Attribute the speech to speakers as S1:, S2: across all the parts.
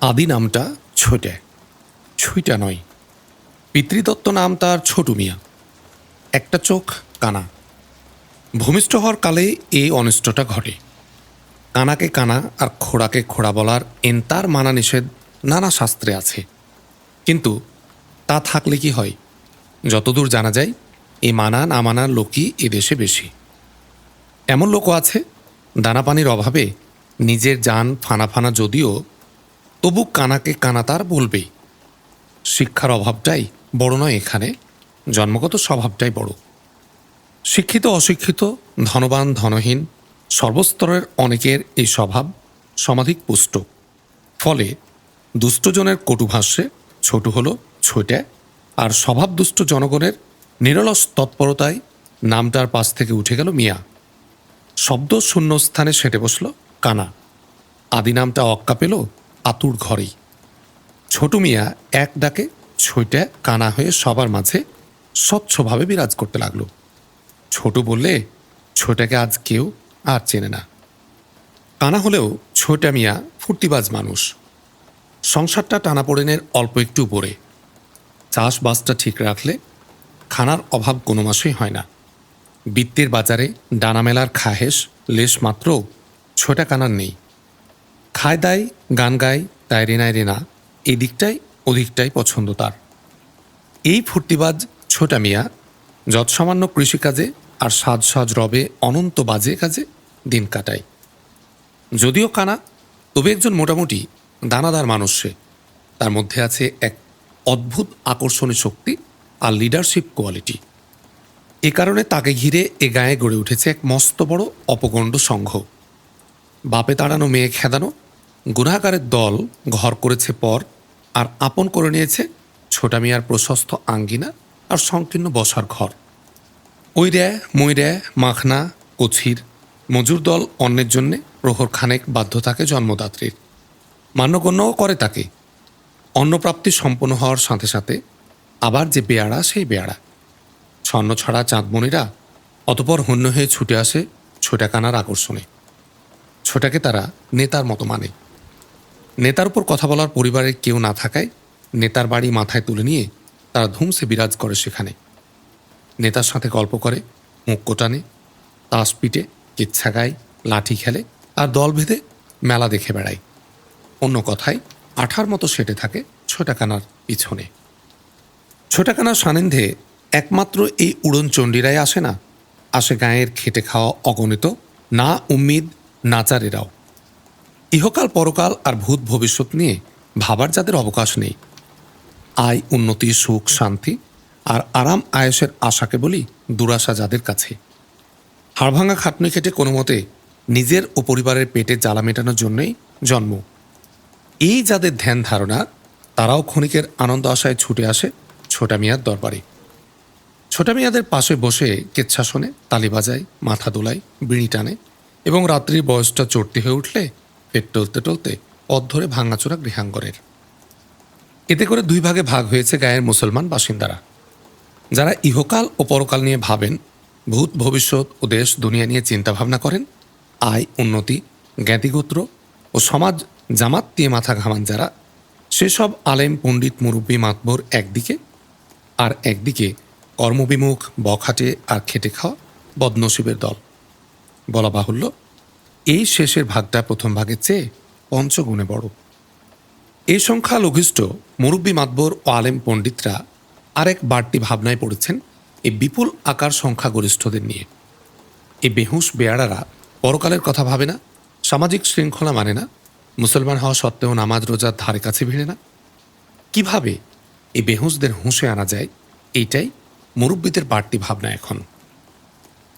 S1: আদি নামটা ছোটে। ছুইটা নয়। পিতৃদত্ত নাম তার ছোটু মিয়া। একটা চোখ কানা। ভূমিষ্ঠ হওয়ার কালে এই অনিষ্টটা ঘটে। কানাকে কানা আর খোড়াকে খোড়া বলার এন্তার মানা নিষেধ নানা শাস্ত্রে আছে। কিন্তু তা থাকলে কি হয়? যতদূর জানা যায় এই মানা না মানার লোকই এদেশে বেশি। এমন লোকও আছে, দানা পানির অভাবে নিজের যান ফানা ফানা যদিও তবু কানাকে কানা তার বলবেই। শিক্ষার অভাবটাই বড় নয় এখানে, জন্মগত স্বভাবটাই বড়। শিক্ষিত, অশিক্ষিত, ধনবান, ধনহীন, সর্বস্তরের অনেকের এই স্বভাব সমাধিক পুষ্ট। ফলে দুষ্টজনের কটুভাষ্যে ছোট হল ছোটে আর স্বভাব দুষ্ট জনগণের নিরলস তৎপরতায় নামটার পাশ থেকে উঠে গেল মিয়া। শব্দ শূন্য স্থানে সেটে বসল কানা। আদি নামটা অক্কা পেল আতুর ঘরেই। ছোট মিয়া এক ডাকে ছইটা কানা হয়ে সবার মাঝে স্বচ্ছভাবে বিরাজ করতে লাগল। ছোট বললে, ছোটাকে আজ কেউ আর চেনে না। কানা হলেও ছোটা মিয়া ফুর্তিবাজ মানুষ। সংসারটা টানাপোড়েনের অল্প একটু উপরে। চাষবাসটা ঠিক রাখলে খানার অভাব কোনো মাসেই হয় না। বৃত্তের বাজারে ডানা মেলার খাহেস লেশ মাত্র ছোটা কানার নেই। খায় দায়, গান গায়, তাই রেনায় রেনা এই দিকটাই অধিকটাই পছন্দ তার। এই ফুর্তিবাজ ছোটা মিয়া যৎসামান্য কৃষিকাজে আর সাজ সাজ রবে অনন্ত বাজে কাজে দিন কাটায়। যদিও কানা, তবে একজন মোটামুটি দানাদার মানুষ সে। তার মধ্যে আছে এক অদ্ভুত আকর্ষণী শক্তি আর লিডারশিপ কোয়ালিটি এ কারণে তাকে ঘিরে এ গায়ে গড়ে উঠেছে এক মস্ত বড় অপগণ্ড সংঘ। বাপে তাড়ানো, মেয়ে খেদানো গুণাগারের দল ঘর করেছে পর আর আপন করে নিয়েছে ছোটা মিয়ার প্রশস্ত আঙ্গিনা আর সংকীর্ণ বসার ঘর। ওই রে মই রে মাখনা কছির মজুর দল অন্যের জন্যে প্রহর খানেক বাধ্য থাকে জন্মদাত্রীর। মান্যগণ্যও করে তাকে। অন্নপ্রাপ্তি সম্পন্ন হওয়ার সাথে সাথে আবার যে বেয়াড়া, সেই বেয়াড়া। স্বর্ণ ছড়া চাঁদমণিরা অতপর হন্য হয়ে ছুটে আসে ছোটাকানার আকর্ষণে। ছোটাকে তারা নেতার মতো মানে। নেতার উপর কথা বলার পরিবারের কেউ না থাকায় নেতার বাড়ি মাথায় তুলে নিয়ে তারা ধুমসে বিরাজ করে সেখানে। নেতার সাথে গল্প করে, মুখ কোটানে তাস পিটে, কিচ্ছা গায়, লাঠি খেলে আর দল ভেদে মেলা দেখে বেড়ায়। অন্য কথায়, আঠার মতো সেটে থাকে ছোটাকানার পিছনে। ছোটাকানার সানিধ্যে একমাত্র এই উড়ন চণ্ডীরাই আসে না। আসে গায়ের খেটে খাওয়া অগণিত, না উম্মিদ নাচারেরাও ইহকাল, পরকাল আর ভূত ভবিষ্যৎ নিয়ে ভাবার যাদের অবকাশ নেই। আয়, উন্নতি, সুখ, শান্তি আর আরাম আয়সের আশাকে বলি দুরাশা যাদের কাছে। হাড়ভাঙা খাটনি খেটে কোনো মতে নিজের ও পরিবারের পেটে জ্বালা মেটানোর জন্যই জন্ম। এই যাদের ধ্যান ধারণা, তারাও ক্ষণিকের আনন্দ আশায় ছুটে আসে ছোটা মিয়ার দরবারে। ছোটা মিয়াদের পাশে বসে কেচ্ছা শোনে, তালি বাজায়, মাথা দোলায়, বিড়ি টানে এবং রাত্রির বয়সটা চড়তে হয়ে উঠলে পেট টলতে টলতে পথ ধরে ভাঙাচোরা গৃহাঙ্গরের। এতে করে দুই ভাগে ভাগ হয়েছে গায়ের মুসলমান বাসিন্দারা। যারা ইহকাল ও পরকাল নিয়ে ভাবেন, ভূত, ভবিষ্যৎ ও দেশ, দুনিয়া নিয়ে চিন্তা ভাবনা করেন, আয়, উন্নতি, জ্ঞাতিগোত্র ও সমাজ জামাত দিয়ে মাথা ঘামান যারা, সেসব আলেম, পণ্ডিত, মুরব্বী, মাতবর একদিকে আর একদিকে কর্মবিমুখ, বখাটে আর খেটে খাওয়া বদনসিবের দল। বলা বাহুল্য এই শেষের ভাগটা প্রথম ভাগের চেয়ে পঞ্চগুণে বড়। এই সংখ্যা লঘিষ্ঠ মুরব্বী মাতবর ও আলেম পণ্ডিতরা আরেক বাড়তি ভাবনায় পড়েছেন এই বিপুল আকার সংখ্যাগরিষ্ঠদের নিয়ে। এই বেহুশ বেয়ারারা পরকালের কথা ভাবে না, সামাজিক শৃঙ্খলা মানে না, মুসলমান হওয়া সত্ত্বেও নামাজ রোজার ধারে কাছে ভিড়ে না। কীভাবে এই বেহুসদের হুঁশে আনা যায়, এইটাই মুরব্বীদের বাড়তি ভাবনা এখন।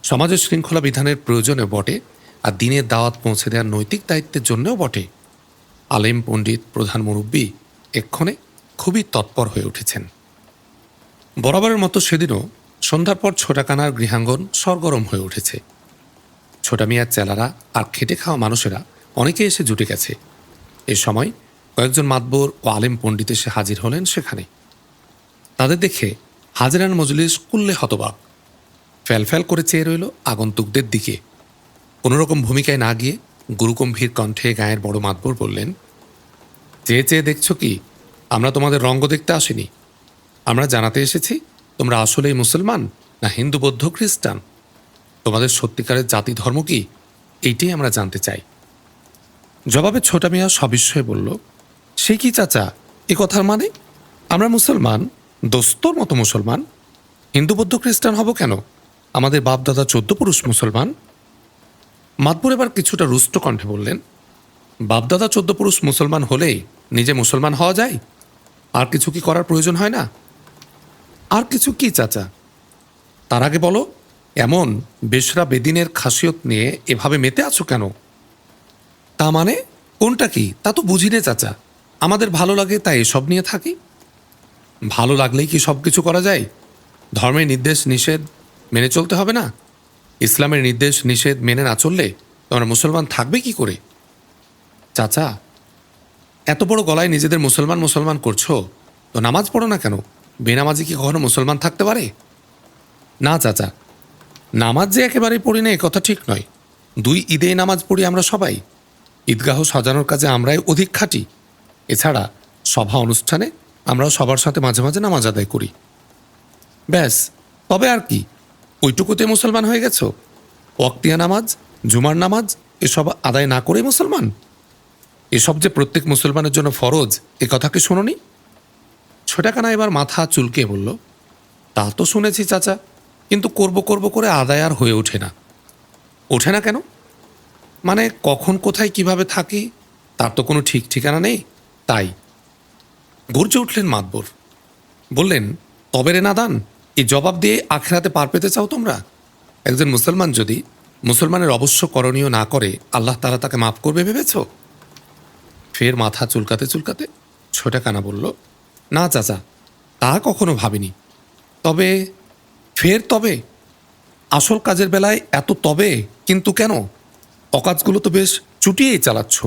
S1: সমাজের শৃঙ্খলা বিধানের প্রয়োজনে বটে আর দিনের দাওয়াত পৌঁছে দেওয়ার নৈতিক দায়িত্বের জন্যও বটে। আলেম পণ্ডিত প্রধান মুরব্বী এক্ষণে খুবই তৎপর হয়ে উঠেছেন। বরাবরের মতো সেদিনও সন্ধ্যার পর ছোটাকানার গৃহাঙ্গন সরগরম হয়ে উঠেছে। ছোটা মিয়ার চেলারা আর খেটে খাওয়া মানুষেরা অনেকে এসে জুটে গেছে। এ সময় কয়েকজন মাতবর ও আলেম পণ্ডিত এসে হাজির হলেন সেখানে। তাদের দেখে হাজিরান মজলিস কুল্লে হতবাক। ফ্যালফ্যাল করে চেয়ে রইল আগন্তুকদের দিকে। কোনোরকম ভূমিকায় না গিয়ে গুরুগম্ভীর কণ্ঠে গায়ের বড় মাতবর বললেন, চেয়ে চেয়ে দেখছ কি, আমরা তোমাদের রঙ্গ দেখতে আসিনি। আমরা জানাতে এসেছি, তোমরা আসলেই মুসলমান না হিন্দু, বৌদ্ধ, খ্রিস্টান? তোমাদের সত্যিকারের জাতি ধর্ম কি? এইটাই আমরা জানতে চাই। জবাবে ছোটা মিয়া সবিস্ময়ে বলল, সে কি চাচা, এ কথার মানে? আমরা মুসলমান, দোস্তর মতো মুসলমান। হিন্দু, বৌদ্ধ, খ্রিস্টান হব কেন? আমাদের বাপদাদা চোদ্দ পুরুষ মুসলমান মাতবুর এবার কিছুটা রুষ্ট কণ্ঠে বললেন, বাপদাদা চোদ্দ পুরুষ মুসলমান হলেই নিজে মুসলমান হওয়া যায়? আর কিছু কি করার প্রয়োজন হয় না? আর কিছু কি, চাচা? তার আগে বলো, এমন বেশরা বেদিনের খাসিয়ত নিয়ে এভাবে মেতে আছো কেন? তা মানে কোনটা কি? তা তো বুঝি চাচা। আমাদের ভালো লাগে তাই এসব নিয়ে থাকি। ভালো লাগলেই কি সব কিছু করা যায়? ধর্মের নির্দেশ নিষেধ মেনে চলতে হবে না? ইসলামের নির্দেশ, নিষেধ মেনে না চললে তোমরা মুসলমান থাকবে কি করে? চাচা, এত বড় গলায় নিজেদের মুসলমান মুসলমান করছ? তো নামাজ পড়ো না কেন? বেনামাজি কি কখনো মুসলমান থাকতে পারে? না চাচা, নামাজ যে একেবারেই পড়ি না, এ কথা ঠিক নয়। দুই ঈদে নামাজ পড়ি আমরা সবাই। ঈদগাহ সাজানোর কাজে আমরাই অধিক খাটি। এছাড়া সভা অনুষ্ঠানে আমরাও সবার সাথে মাঝে মাঝে নামাজ আদায় করি। ব্যাস, তবে আর কি। ওইটুকুতে মুসলমান হয়ে গেছো? ওয়াক্তিয়া নামাজ, জুমার নামাজ, এসব আদায় না করেই মুসলমান? এসব যে প্রত্যেক মুসলমানের জন্য ফরজ, এ কথা কি শোনোনি? ছোটাকানা এবার মাথা চুলকে বলল, তা তো শুনেছি চাচা, কিন্তু করব করব করে আদায় আর হয়ে ওঠে না। ওঠে না কেন? মানে কখন, কোথায়, কীভাবে থাকি, তার তো কোনো ঠিক ঠিকানা নেই, তাই। গর্জে উঠলেন মাতবর। বললেন, তবে রে নাদান এই জবাব দিয়ে আখেরাতে পার পেতে চাও তোমরা? একজন মুসলমান যদি মুসলমানের অবশ্য করণীয় না করে, আল্লাহ তারা তাকে মাফ করবে ভেবেছ? ফের মাথা চুলকাতে চুলকাতে ছোটা কানা বলল, না চাচা, তা কখনো ভাবিনি। তবে, ফের তবে, আসল কাজের বেলায় এত তবে, কিন্তু কেন? অকাজগুলো তো বেশ চুটিয়েই চালাচ্ছ।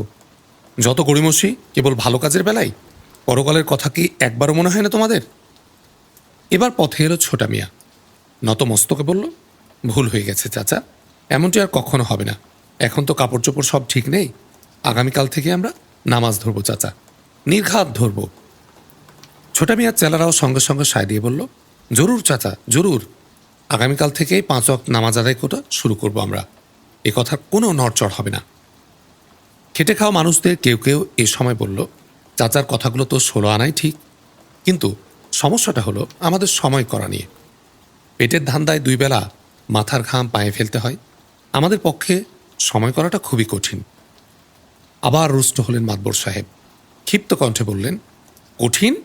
S1: যত গড়িমসি, কেবল ভালো কাজের বেলায়? পরকালের কথা কি একবারও মনে হয় না তোমাদের? এবার পথে এলো ছোটা মিয়া। নত মস্তকে বলল, ভুল হয়ে গেছে, চাচা। এমনটি আর কখনো হবে না। এখন তো কাপড় চোপড় সব ঠিক নেই। আগামীকাল থেকে আমরা নামাজ ধরবো, চাচা। নির্ঘাত ধরবো। ছোটা মিয়ার চেলারাও সঙ্গে সঙ্গে সায় দিয়ে বলল, জরুর, চাচা, জরুর। আগামীকাল থেকেই পাঁচ অক্ট নামাজ আদায় করা শুরু করব আমরা। এ কথার কোনো নড়চড় হবে না। খেটে খাওয়া মানুষদের কেউ কেউ এ সময় বলল, চাচার কথাগুলো তো ষোলো আনাই ঠিক। কিন্তু সমস্যাটা হলো আমাদের সময় করা নিয়ে। পেটের ধান্দায় দুই বেলা মাথার ঘাম পায়ে ফেলতে হয়। আমাদের পক্ষে সময় করাটা খুবই কঠিন। আবার রুষ্ট হলেন মাতবর সাহেব। ক্ষিপ্ত কণ্ঠে বললেন, কঠিন?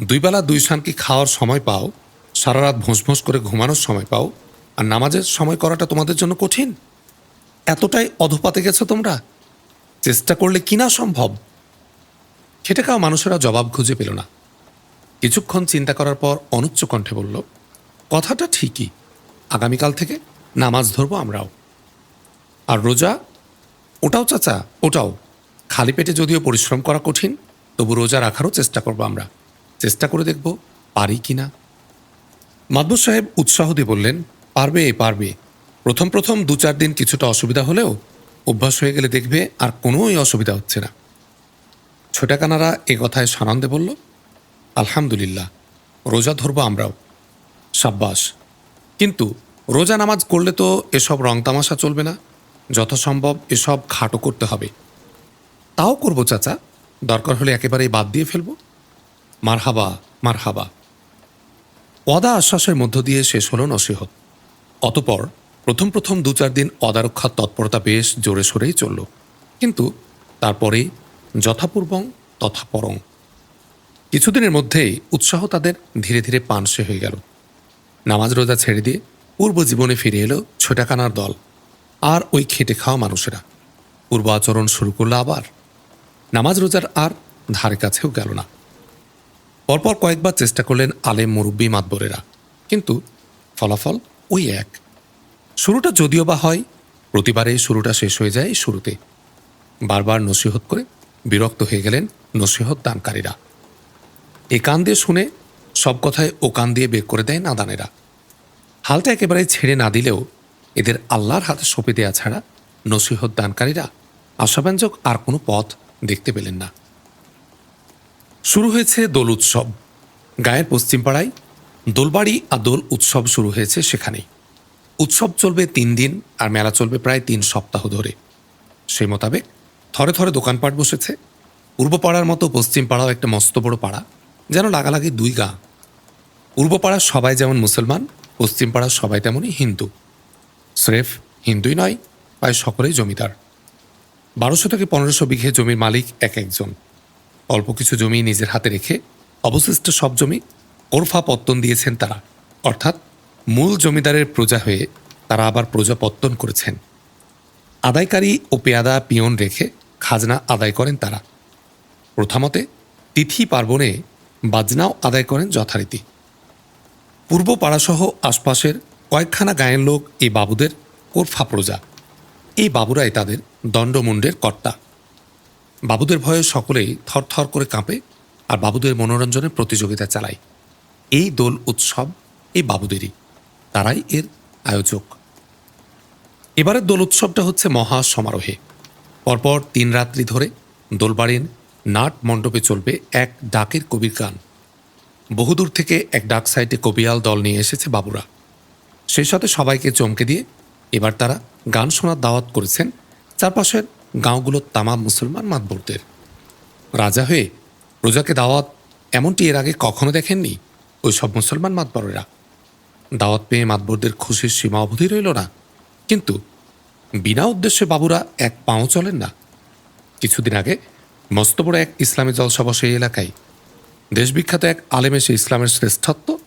S1: দুই বেলা দুই সানকি খাওয়ার সময় পাও, সারা রাত ভোঁস ভোঁস করে ঘুমানোর সময় পাও, আর নামাজের সময় করাটা তোমাদের জন্য কঠিন? এতটাই অধপাতে গেছো তোমরা? চেষ্টা করলে কিনা সম্ভব? খেটে খাওয়া মানুষেরা জবাব খুঁজে পেল না। কিছুক্ষণ চিন্তা করার পর অনুচ্চ কণ্ঠে বলল, কথাটা ঠিকই। আগামীকাল থেকে নামাজ ধরবো আমরাও। আর রোজা? ওটাও চাচা, ওটাও। খালি পেটে যদিও পরিশ্রম করা কঠিন, তবু রোজা রাখারও চেষ্টা করব আমরা। চেষ্টা করে দেখব পারি কি না? মাদবুর সাহেব উৎসাহ দিয়ে বললেন, পারবে পারবে। প্রথম প্রথম দু চার দিন কিছুটা অসুবিধা হলেও অভ্যাস হয়ে গেলে দেখবে আর কোনোই অসুবিধা হচ্ছে না। ছোটাকানারা এ কথায় সানন্দে বলল আলহামদুলিল্লাহ, রোজা ধরবো আমরাও। সাব্বাস। কিন্তু রোজা নামাজ করলে তো এসব রং তামাশা চলবে না, যথাসম্ভব এসব খাটো করতে হবে। তাও করব চাচা, দরকার হলে একেবারেই বাদ দিয়ে ফেলব। মারহাবা মারহাবা। অদা আশ্বাসের মধ্য দিয়ে শেষ হল নসিহত। অতপর প্রথম প্রথম দু চার দিন অদারক্ষার তৎপরতা বেশ জোরে সোরেই চলল। কিন্তু তারপরে যথাপূর্বং তথাপরং। কিছুদিনের মধ্যেই উৎসাহ তাদের ধীরে ধীরে পানসে হয়ে গেল। নামাজ রোজা ছেড়ে দিয়ে পূর্ব জীবনে ফিরে এলো ছোটাকানার দল আর ওই খেটে খাওয়া মানুষেরা। পূর্ব আচরণ শুরু করল আবার। নামাজ রোজার আর ধারে কাছেও গেল না। পরপর কয়েকবার চেষ্টা করলেন আলেম মুরব্বী মাতবরেরা, কিন্তু ফলাফল ওই এক। শুরুটা যদিও বা হয়, প্রতিবারে শুরুটা শেষ হয়ে যায় শুরুতে। বারবার নসিহত করে বিরক্ত হয়ে গেলেন নসিহত দানকারীরা। এ কান দিয়ে শুনে সব কথায় ও কান দিয়ে বের করে দেয় নাদানেরা। হালটা একেবারে ছেড়ে না দিলেও এদের আল্লাহর হাতে সঁপে দেওয়া ছাড়া নসিহত দানকারীরা আশাব্যঞ্জক আর কোনো পথ দেখতে পেলেন না। শুরু হয়েছে দোল উৎসব। গায়ের পশ্চিম পাড়ায় দোলবাড়ি আর দোল উৎসব শুরু হয়েছে সেখানেই। উৎসব চলবে তিন দিন আর মেলা চলবে প্রায় তিন সপ্তাহ ধরে। সেই মোতাবেক থরে থরে দোকানপাট বসেছে। পূর্ব পাড়ার মতো পশ্চিম পাড়াও একটা মস্ত বড় পাড়া। যেন লাগালাগি দুই গা। পূর্ব পাড়ার সবাই যেমন মুসলমান পশ্চিম পাড়ার সবাই তেমনই হিন্দু। স্রেফ হিন্দুই নয়, প্রায় সকলেই জমিদার। বারোশো থেকে পনেরোশো বিঘে জমির মালিক এক একজন। অল্প কিছু জমি নিজের হাতে রেখে অবশিষ্ট সব জমি ওরফা পত্তন দিয়েছেন তারা। অর্থাৎ মূল জমিদারের প্রজা হয়ে তারা আবার প্রজা পত্তন করেছেন। আদায়কারী ও পেয়াদা পিয়ন রেখে খাজনা আদায় করেন তারা। প্রথমতে তিথি পার্বণে বাজনাও আদায় করেন যথারীতি। পূর্ব পাড়াসহ আশপাশের কয়েকখানা গায়ের লোক এই বাবুদের কোরফা প্রজা। এই বাবুরাই তাদের দণ্ডমুণ্ডের কর্তা। বাবুদের ভয়ে সকলেই থরথর করে কাঁপে আর বাবুদের মনোরঞ্জনের প্রতিযোগিতা চালায়। এই দোল উৎসব এই বাবুদেরই, তারাই এর আয়োজক। এবারের দোল উৎসবটা হচ্ছে মহা সমারোহে। পরপর তিন রাত্রি ধরে দোলবাড়ির নাট মণ্ডপে চলবে এক ডাকের কবির গান। বহুদূর থেকে এক ডাক সাইটে কবিয়াল দল নিয়ে এসেছে বাবুরা। সেই সাথে সবাইকে চমকে দিয়ে এবার তারা গান শোনার দাওয়াত করেছেন চারপাশের গাঁওগুলোর তামাম মুসলমান মাতবরদের। রাজা হয়ে প্রজাকে দাওয়াত এমনটি এর আগে কখনো দেখেননি ওই সব মুসলমান মাতবরেরা। দাওয়াত পেয়ে মাতবরদের খুশির সীমা অবধি রইল না। কিন্তু বিনা উদ্দেশ্যে বাবুরা এক পাও চলেন না। কিছুদিন আগে মস্ত বড় এক ইসলামী জলসভা সেই এলাকায়। দেশবিখ্যাত এক আলেম এসে ইসলামের শ্রেষ্ঠত্ব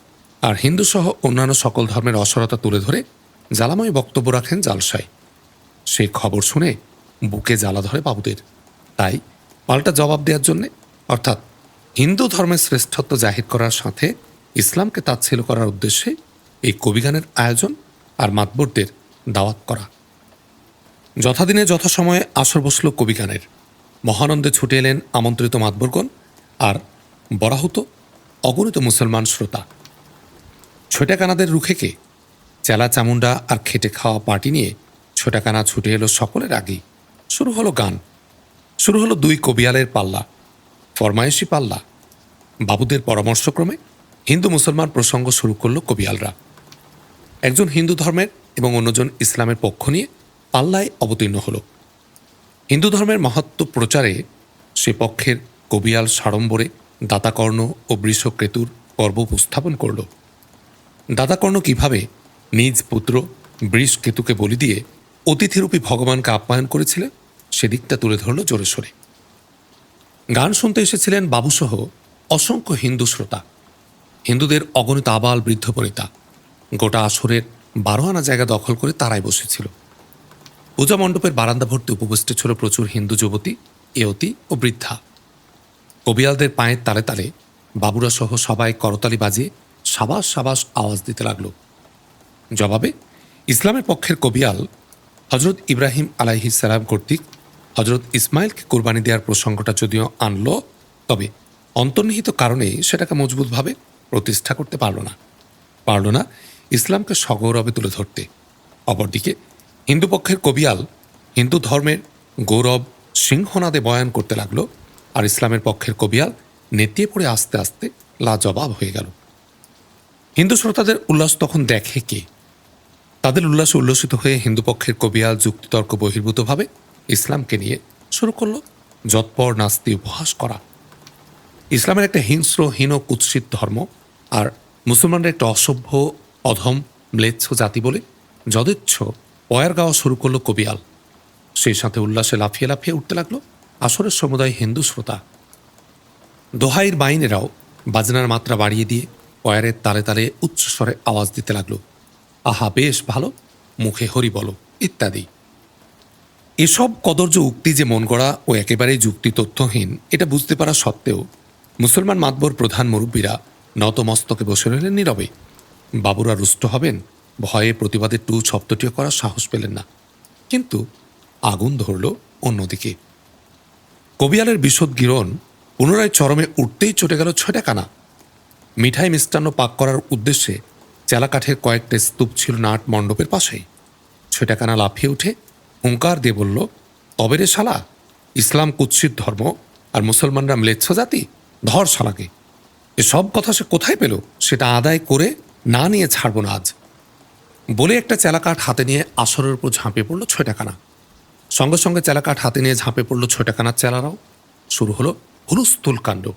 S1: আর হিন্দু সহ অন্যান্য সকল ধর্মের অসরতা তুলে ধরে জ্বালাময় বক্তব্য রাখেন জালসায়। সেই খবর শুনে বুকে জ্বালা ধরে বাবুদের। তাই পাল্টা জবাব দেওয়ার জন্যে, অর্থাৎ হিন্দু ধর্মের শ্রেষ্ঠত্ব জাহির করার সাথে ইসলামকে তাচ্ছিল করার উদ্দেশ্যে এই কবিগানের আয়োজন আর মাতবরদের দাওয়াত করা। যথাদিনে যথাসময়ে আসর বসল কবিগানের। মহানন্দে ছুটে এলেন আমন্ত্রিত মাতবরগণ আর বরাহত অগণিত মুসলমান শ্রোতা। ছোটাকানাদের রুখে কে চেলা চামুন্ডা আর খেটে খাওয়া পার্টি নিয়ে ছোটাকানা ছুটে এলো সকলের আগেই। শুরু হলো গান। শুরু হলো দুই কবিয়ালের পাল্লা, ফরমায়েশি পাল্লা। বাবুদের পরামর্শক্রমে হিন্দু মুসলমান প্রসঙ্গ শুরু করল কবিয়ালরা। একজন হিন্দু ধর্মের এবং অন্যজন ইসলামের পক্ষ নিয়ে পাল্লায় অবতীর্ণ হলো। হিন্দু ধর্মের মাহাত্ম প্রচারে সে পক্ষের কবিয়াল সাড়ম্বরে দাতাকর্ণ ও বৃষক্রেতুর পর্ব উপস্থাপন করল। দাতাকর্ণ কীভাবে নিজ পুত্র বৃষকেতুকে বলি দিয়ে অতিথিরূপী ভগবানকে আপ্যায়ন করেছিলেন সেদিকটা তুলে ধরল জোরে সোরে। গান শুনতে এসেছিলেন বাবুসহ অসংখ্য হিন্দু শ্রোতা। হিন্দুদের অগণিত আবাল বৃদ্ধ বনিতা। গোটা আসরের বারো আনা জায়গা দখল করে তারাই বসেছিল। পূজা মণ্ডপের বারান্দা ভর্তি উপবিষ্ট ছিল প্রচুর হিন্দু যুবতী, এয়তী ও বৃদ্ধা। কবিয়ালদের পায়ের তালে তালে বাবুরা সহ সবাই করতালি বাজিয়ে সাবাস সাবাস আওয়াজ দিতে লাগল। জবাবে, ইসলামের পক্ষের কবিয়াল হজরত ইব্রাহিম আলাইহিস সালাম কর্তৃক হজরত ইসমাইলকে কোরবানি দেওয়ার প্রসঙ্গটা যদিও আনল, তবে অন্তর্নিহিত কারণে সেটাকে মজবুতভাবে প্রতিষ্ঠা করতে পারল না। পারল না ইসলামকে সগৌরবে তুলে ধরতে। অপরদিকে হিন্দু পক্ষের কবিয়াল, হিন্দু ধর্মের গৌরব সিংহনাদে বয়ান করতে লাগল আর ইসলামের পক্ষের কবিয়াল নেতিয়ে পড়ে আস্তে আস্তে লাজবাব হয়ে গেল। হিন্দু শ্রোতাদের উল্লাস তখন দেখে কে? তাদের উল্লাসে উল্লসিত হয়ে হিন্দু পক্ষের কবিয়াল যুক্তিতর্ক বহির্ভূতভাবে ইসলামকে নিয়ে শুরু করল যৎপর নাস্তি উপহাস করা। ইসলামের একটা হিংস্র, হীন কুৎসিত ধর্ম আর মুসলমানরা একটা অসভ্য, অধম, ম্লেচ্ছ জাতি বলে যদেচ্ছ পয়ার গাওয়া শুরু করল কবিয়াল। সেই সাথে উল্লাসে লাফিয়ে লাফিয়ে উঠতে লাগল আসরের সমুদায় হিন্দু শ্রোতা। দোহাইর বাইনেরাও বাজনার মাত্রা বাড়িয়ে দিয়ে পয়ারের তালে তালে উচ্চস্বরে আওয়াজ দিতে লাগল। আহা, বেশ ভালো, মুখে হরি বলো, ইত্যাদি। এসব কদর্য উক্তি যে মন গড়া ও একেবারেই যুক্তি তথ্যহীন এটা বুঝতে পারা সত্ত্বেও মুসলমান মাতবর প্রধান মুরব্বীরা নতমস্তকে বসে রইলেন নীরবে। বাবুরা রুষ্ট হবেন ভয়ে প্রতিবাদে টু শব্দটিও করার সাহস পেলেন না। কিন্তু আগুন ধরল অন্যদিকে। কবিয়ালের বিশদ গিরণ পুনরায় চরমে উঠতেই চটে গেল ছয়টা কানা। মিঠাই মিষ্টান্ন পাক করার উদ্দেশ্যে চেলাকাঠের কয়েকটা স্তূপ ছিল নাট মণ্ডপের পাশেই। ছয়টাকানা লাফিয়ে উঠে হুঙ্কার দিয়ে বলল, তবে রে শালা, ইসলাম কুৎসিত ধর্ম আর মুসলমানরা ম্লেচ্ছ জাতি, ধর শালাকে। এসব কথা সে কোথায় পেল, সেটা আদায় করে না নিয়ে ছাড়ব না আজ। বলে একটা চেলাকাঠ হাতে নিয়ে আসরের উপর ঝাঁপিয়ে পড়ল ছয়টাখানা। সঙ্গে সঙ্গে চেলাকাঠ হাতে নিয়ে ঝাঁপে পড়ল ছয়টাখানার চেলারাও। শুরু হলো হুলুস্থুল কাণ্ড।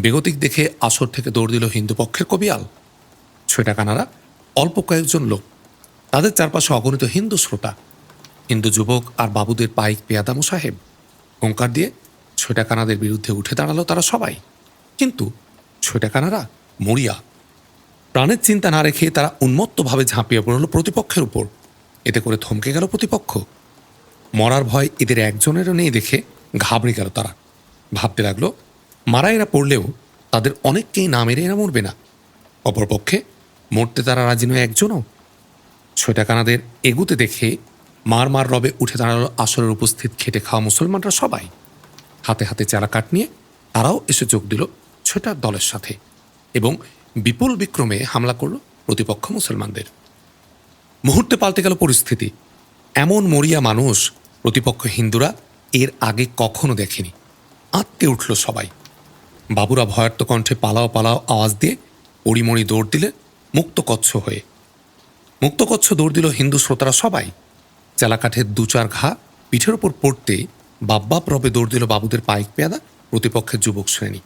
S1: বেগতিক দেখে আসর থেকে দৌড় দিল হিন্দু পক্ষের কবিয়াল। ছয়টাকানারা অল্প কয়েকজন লোক। তাদের চারপাশে অগণিত হিন্দু শ্রোতা। হিন্দু যুবক আর বাবুদের পাইক পেয়াদামু সাহেব। হুঙ্কার দিয়ে ছয়টাকানাদের বিরুদ্ধে উঠে দাঁড়াল তারা সবাই। কিন্তু ছয়টাকানারা মরিয়া। প্রাণের চিন্তা না রেখে তারা উন্মত্তভাবে ঝাঁপিয়ে পড়ল প্রতিপক্ষের উপর। এতে করে থমকে গেল প্রতিপক্ষ। মরার ভয় এদের একজনেরও নেই দেখে ঘাবড়ে গেল তারা। ভাবতে লাগল মারা এরা পড়লেও তাদের অনেককেই না মেরে এরা মরবে না। অপরপক্ষে মরতে তারা রাজি নয় একজনও। ছয়টাকানাদের এগুতে দেখে মার মার রবে উঠে দাঁড়াল আসরের উপস্থিত খেটে খাওয়া মুসলমানরা সবাই। হাতে হাতে চারা কাঠ নিয়ে তারাও এসে যোগ দিল ছয়টার দলের সাথে। এবং বিপুল বিক্রমে হামলা করল প্রতিপক্ষ মুসলমানদের। মুহূর্তে পাল্টে গেল পরিস্থিতি। এমন মরিয়া মানুষ প্রতিপক্ষ হিন্দুরা এর আগে কখনো দেখেনি। আঁতকে উঠল সবাই। বাবুরা ভয়ার্ত কণ্ঠে পালাও পালাও আওয়াজ দিয়ে পড়িমড়ি দৌড় দিলে মুক্ত কচ্ছ হয়ে। মুক্ত কচ্ছ দৌড় দিল হিন্দু শ্রোতারা সবাই। চেলাকাঠের দু চার ঘা পিঠের ওপর পড়তে বাব্বাপ রবে দৌড় দিল বাবুদের পাইক পেয়াদা প্রতিপক্ষের যুবক শ্রেণি।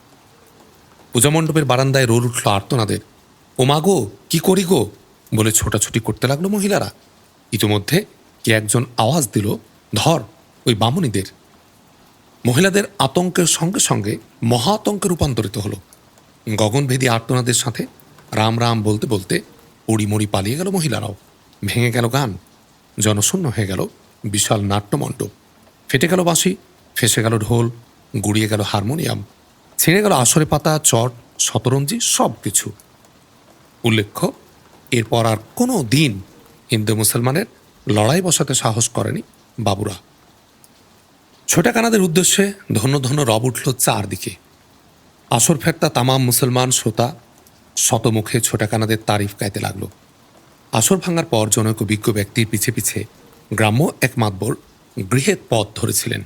S1: পূজামণ্ডপের বারান্দায় রোল উঠল আর্তনাদের। ও মা গো, কি করি গো? বলে ছোটাছুটি করতে লাগল মহিলারা। ইতিমধ্যে কে একজন আওয়াজ দিল, ধর, ওই বামুনিদের। মহিলাদের আতঙ্কের সঙ্গে সঙ্গে মহা আতঙ্কে রূপান্তরিত হলো। গগনভেদী আর্তনাদের সাথে রাম রাম বলতে বলতে পড়িমড়ি পালিয়ে গেল মহিলারাও। ভেঙে গেল গান, জনশূন্য হয়ে গেল বিশাল নাট্যমণ্ডপ। ফেটে গেল বাঁশি, ফেসে গেল ঢোল, গুড়িয়ে গেল হারমোনিয়াম। ছিঁড়ে গেল আসরে পাতা, চট, শতরঞ্জি সব কিছু উল্লেখ্য, এরপর আর কোনো দিন হিন্দু মুসলমানের লড়াই বসাতে সাহস করেনি বাবুরা। ছোটাকানাদের উদ্দেশ্যে ধন্য ধন্য রব উঠল চারদিকে। আসর ফেরতা তামাম মুসলমান শ্রোতা শতমুখে ছোটাকানাদের তারিফ গাইতে লাগল। আসর ভাঙার পর জনৈক বিজ্ঞ ব্যক্তির পিছে পিছে গ্রাম্য এক মাতবর গৃহের পথ ধরেছিলেন।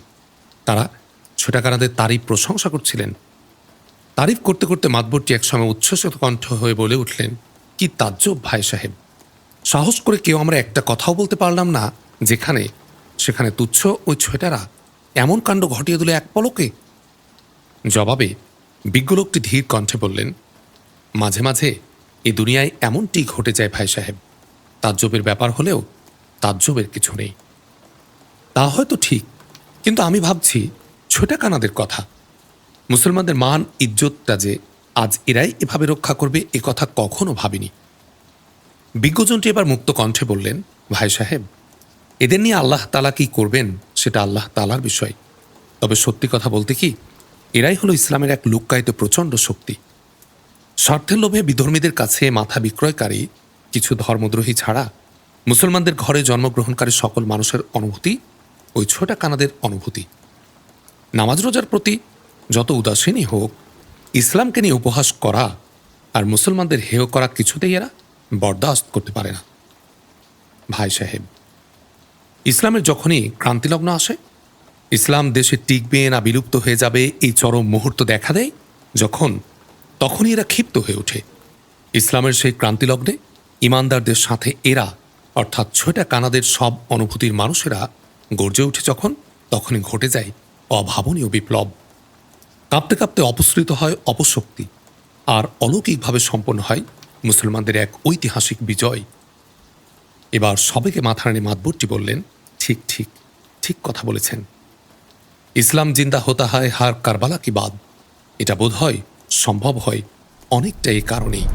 S1: তারা ছোটাকানাদের তারিফ প্রশংসা করছিলেন। তারিফ করতে করতে মাতবরটি একসময় উচ্ছ্বসিত কণ্ঠ হয়ে বলে উঠলেন, কি তাজ্জব ভাই সাহেব। সাহস করে কেউ আমরা একটা কথাও বলতে পারলাম না, যেখানে, সেখানে তুচ্ছ ওই ছেটারা এমন কাণ্ড ঘটিয়ে দিল এক পলকে? জবাবে বিজ্ঞলোকটি ধীর কণ্ঠে বললেন, মাঝে মাঝে এই দুনিয়ায় এমনটি ঘটে যায় ভাই সাহেব। তাজ্জবের ব্যাপার হলেও তাজ্জবের কিছু নেই। তা হয়তো ঠিক, কিন্তু আমি ভাবছি ছোটা কানাদের কথা। মুসলমানদের মান ইজ্জতটা যে আজ এরাই এভাবে রক্ষা করবে, এ কথা কখনো ভাবিনি। বিজ্ঞজনটি এবার মুক্ত কণ্ঠে বললেন, ভাই সাহেব, এদের নিয়ে আল্লাহ তালা কি করবেন, সেটা আল্লাহ তালার বিষয়। তবে সত্যি কথা বলতে কি, এরাই হলো ইসলামের এক লুক্কায়িত প্রচণ্ড শক্তি। স্বার্থের লোভে বিধর্মীদের কাছে মাথা বিক্রয়কারী, কিছু ধর্মদ্রোহী ছাড়া মুসলমানদের ঘরে জন্মগ্রহণকারী সকল মানুষের অনুভূতি, ওই ছোটা কানাদের অনুভূতি। নামাজ রোজার প্রতি যত উদাসীনই হোক, ইসলামকে নিয়ে উপহাস করা আর মুসলমানদের হেয় করা কিছুতেই এরা বরদাস্ত করতে পারে না। ভাই সাহেব, ইসলামের যখনই ক্রান্তিলগ্ন আসে, ইসলাম দেশে টিকবে না, বিলুপ্ত হয়ে যাবে, এই চরম মুহূর্ত দেখা দেয়, যখন তখনই এরা ক্ষিপ্ত হয়ে ওঠে। ইসলামের সেই ক্রান্তিলগ্নে ইমানদারদের সাথে এরা, অর্থাৎ ছোটা কানাদের সব অনুভূতির মানুষেরা গর্জে ওঠে যখন, তখনই ঘটে যায় অভাবনীয় বিপ্লব। কাঁপতে কাঁপতে অপসৃত হয় অপশক্তি, আর অলৌকিকভাবে সম্পন্ন হয় মুসলমানদের এক ঐতিহাসিক বিজয়। এবার সবাইকে মাথা রানী মাতবরটি বললেন, ঠিক ঠিক ঠিক কথা বলেছেন। ইসলাম জিন্দা হতা হয় হার কারবালা কি বাদ? এটা বোধ হয় সম্ভব হয় অনেকটা এই কারণেই।